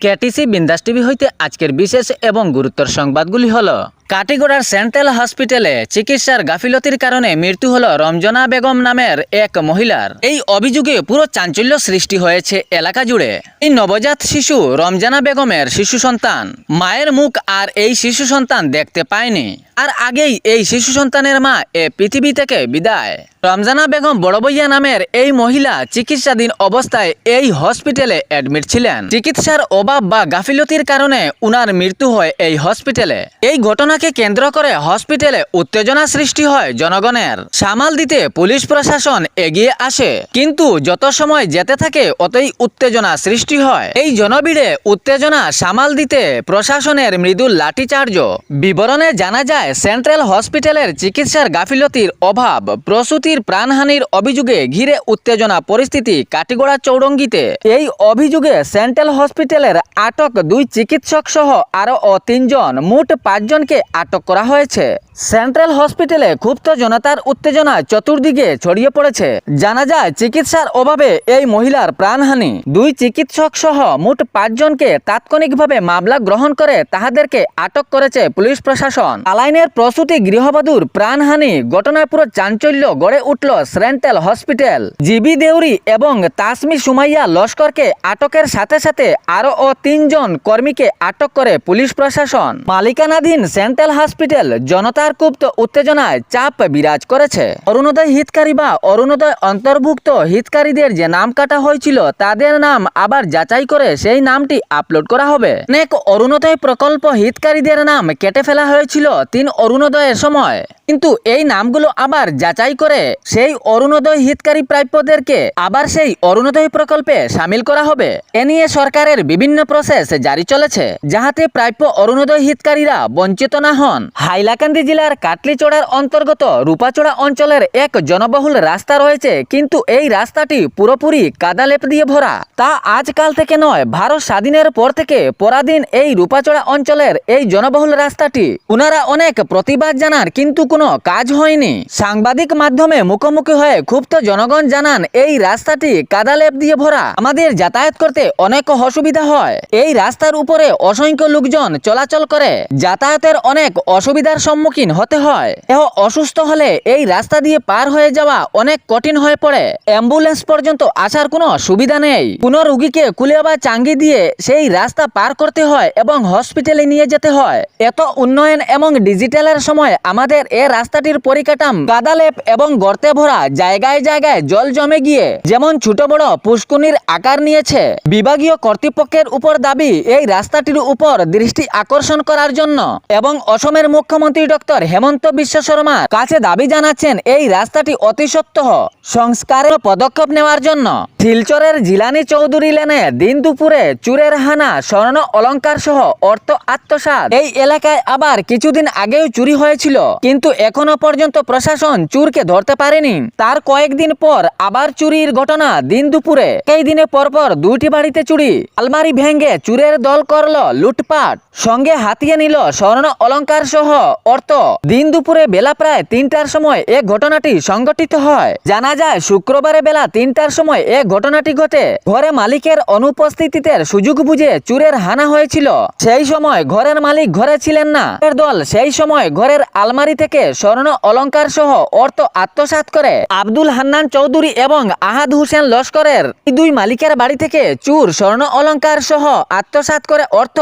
KTC বিন্দাস TV হইতে আজকের বিশেষ এবং গুরুত্বর সংবাদগুলি হলো কাটিগড়ার সেন্ট্রাল হসপিটালে চিকিৎসার গাফিলতির কারণে মৃত্যু হল রমজনা বেগম নামের এক মহিলার। এই অভিযোগে পুরো চাঞ্চল্য সৃষ্টি হয়েছে এলাকা জুড়ে। এই নবজাত শিশু রমজানা বেগমের শিশু সন্তান। মায়ের মুখ আর এই শিশু সন্তান দেখতে পায়নি। আর আগেই এই শিশু সন্তানের মা এ পৃথিবী থেকে বিদায়। রমজানা বেগম বড়বইয়া নামের এই মহিলা চিকিৎসাধীন অবস্থায় এই হসপিটালে অ্যাডমিট ছিলেন। চিকিৎসার অভাব বা গাফিলতির কারণে উনার মৃত্যু হয় এই হসপিটালে। এই ঘটনাকে কেন্দ্র করে হসপিটালে উত্তেজনা সৃষ্টি হয় জনগণের। সামাল দিতে পুলিশ প্রশাসন এগিয়ে আসে, কিন্তু যত সময় যেতে থাকে, অতই উত্তেজনা সৃষ্টি হয়। এই জনভিড়ে উত্তেজনা সামাল দিতে প্রশাসনের মৃদু লাঠিচার্জ। বিবরণে জানা যায়, সেন্ট্রাল হসপিটালের চিকিৎসার গাফিলতির অভাব, প্রসূতির প্রাণহানির অভিযোগে ঘিরে উত্তেজনা পরিস্থিতি কাটিগড়া চৌরঙ্গিতে। এই অভিযোগে সেন্ট্রাল হসপিটালের আটক দুই চিকিৎসক সহ আরও তিনজন, মোট পাঁচজনকে আটক করা হয়েছে। সেন্ট্রাল হসপিটালে ক্ষুব্ধ জনতার উত্তেজনা চতুর্দিকে ছড়িয়ে পড়েছে। জানা যায়, চিকিৎসার অভাবে এই মহিলার প্রাণহানি। দুই চিকিৎসক সহ মোট পাঁচজনকে তাৎক্ষণিকভাবে মামলা গ্রহণ করে তাহাদেরকে আটক করেছে পুলিশ প্রশাসন। আলাইনের প্রসূতি গৃহবধূর প্রাণহানি ঘটনায় পুরো চাঞ্চল্য গড়ে উঠল সেন্ট্রাল হসপিটাল। জিবি দেউরি এবং তাসমি সুমাইয়া লস্করকে আটকের সাথে সাথে আরও ও তিনজন কর্মীকে আটক করে পুলিশ প্রশাসন। মালিকানাধীন সেন্ট্রাল হসপিটাল জনতার কুপ্ত উত্তেজনায় চাপ বিরাজ করেছে। অরুণোদয় হিতকারী বা অরুণোদয় অন্তর্ভুক্ত হিতকারীদের যে নাম কাটা হয়েছিল, তাদের নাম আবার যাচাই করে সেই নামটি আপলোড করা হবে। অনেক অরুণোদয় প্রকল্প হিতকারীদের নাম কেটে ফেলা হয়েছিল তিন অরুণোদয়ের সময়। কিন্তু এই নামগুলো আবার যাচাই করে সেই অরুণোদয় হিতকারী প্রাপ্যদেরকে আবার সেই অরুণোদয় প্রকল্পে সামিল করা হবে। এ নিয়ে সরকারের বিভিন্ন প্রসেস জারি চলেছে, যাহাতে প্রাপ্য অরুণোদয় হিতকারীরা বঞ্চিত না হন। হাইলাকান্দি জেলার কাটলিচড়ার অন্তর্গত রূপাচড়া অঞ্চলের এক জনবহুল রাস্তা রয়েছে, কিন্তু এই রাস্তাটি পুরোপুরি কাদালেপ দিয়ে ভরা। তা আজকাল থেকে নয় ভারত স্বাধীনের পর থেকে পরাধীন এই রূপাচড়া অঞ্চলের এই জনবহুল রাস্তাটি। উনারা অনেক প্রতিবাদ জানান, কিন্তু কোনো কাজ হয়নি। সাংবাদিক মাধ্যমে মুখোমুখি হয়ে ক্ষুব্ধ জনগণ জানান, এই রাস্তাটি কাদালেপ দিয়ে ভরা। আমাদের যাতায়াত করতে অনেক অসুবিধা হয়। এই রাস্তার উপরে অসংখ্য লোকজন চলাচল করে। যাতায়াতের অনেক অসুবিধার সম্মুখীন হতে হয়। এহ অসুস্থ হলে এই রাস্তা দিয়ে পার হয়ে যাওয়া অনেক কঠিন হয়ে পড়ে। অ্যাম্বুলেন্স পর্যন্ত আসার কোনো সুবিধা নেই। কোনো রুগীকে কুলে বা চাঙ্গি দিয়ে সেই রাস্তা পার করতে হয় এবং হসপিটালে নিয়ে যেতে হয়। এত উন্নয়ন এবং ডিজিটালের সময় আমাদের এ রাস্তাটির পরিকাঠাম কাদালেপ এবং গর্তে ভরা জায়গায় জায়গায় জল জমে গিয়ে যেমন ছোট বড় পুষ্কুনির আকার নিয়েছে, বিভাগীয় কর্তৃপক্ষের উপর দাবি এই রাস্তাটির উপর দৃষ্টি আকর্ষণ করার জন্য। এবং অসমের মুখ্যমন্ত্রী ডক্টর হেমন্ত বিশ্ব শর্মা কাছে দাবি জানাচ্ছেন এই রাস্তাটি অতি সত্ত্বহ সংস্কারের পদক্ষেপ নেওয়ার জন্য। শিলচরের জিলানি চৌধুরী লেনে দিন দুপুরে চুরের হানা, স্বর্ণ অলংকার সহ অর্থ আত্মসাৎ। এই এলাকায় আবার কিছুদিন আগেও চুরি হয়েছিল, কিন্তু এখনও পর্যন্ত প্রশাসন চুরকে ধরতে পারেনি। তার কয়েকদিন পর আবার চুরির ঘটনা দিন দুপুরে। এই দিনে পরপর দুইটি বাড়িতে চুরি। আলমারি ভেঙে চুরের দল করল লুটপাট। সঙ্গে হাতিয়ে নিল স্বর্ণ অলংকার সহ অর্থ। দিন দুপুরে বেলা প্রায় তিনটার সময় এ ঘটনাটি সংঘটিত হয়। জানা যায়, শুক্রবারে বেলা তিনটার সময় এ ঘটনাটি ঘটে। ঘরে মালিকের অনুপস্থিতিতে সুযোগ বুঝে চুরের হানা হয়েছিল। সেই সময় ঘরের মালিক ঘরে ছিলেন না। দল সেই সময় ঘরের আলমারি থেকে স্বর্ণ অলংকার সহ অর্থ আত্মসাৎ করে। আব্দুল হান্নান চৌধুরী এবং আহাদ হোসেন লস্করের দুই মালিকের বাড়ি থেকে চুর স্বর্ণ অলঙ্কার সহ আত্মসাৎ করে অর্থ।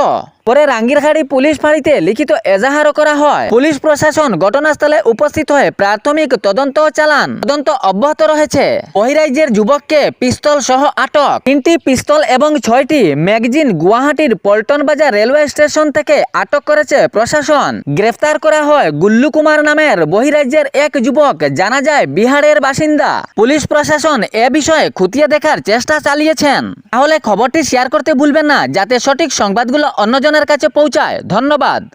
পরে রাঙ্গিরখাড়ি পুলিশ ফাঁড়িতে লিখিত এজাহারও করা হয়। পুলিশ প্রশাসন ঘটনাস্থলে উপস্থিত হয়ে প্রাথমিক তদন্ত চালান, তদন্ত অব্যাহত রয়েছে বহিরাজ্যের যুবককে পিস্তল সহ আটক। তিনটি পিস্তল এবং ছয়টি ম্যাগজিন গুয়াহাটির পল্টন বাজার রেলওয়ে স্টেশন থেকে আটক করেছে প্রশাসন গ্রেফতার করা হয় গুল্লু কুমার নামের বহিরাজ্যের এক যুবক জানা যায় বিহারের বাসিন্দা। পুলিশ প্রশাসন এ বিষয়ে খুঁটিয়ে দেখার চেষ্টা চালিয়েছেন। তাহলে খবরটি শেয়ার করতে ভুলবেন না, যাতে সঠিক সংবাদগুলো অন্যজনের কাছে পৌঁছায়। ধন্যবাদ।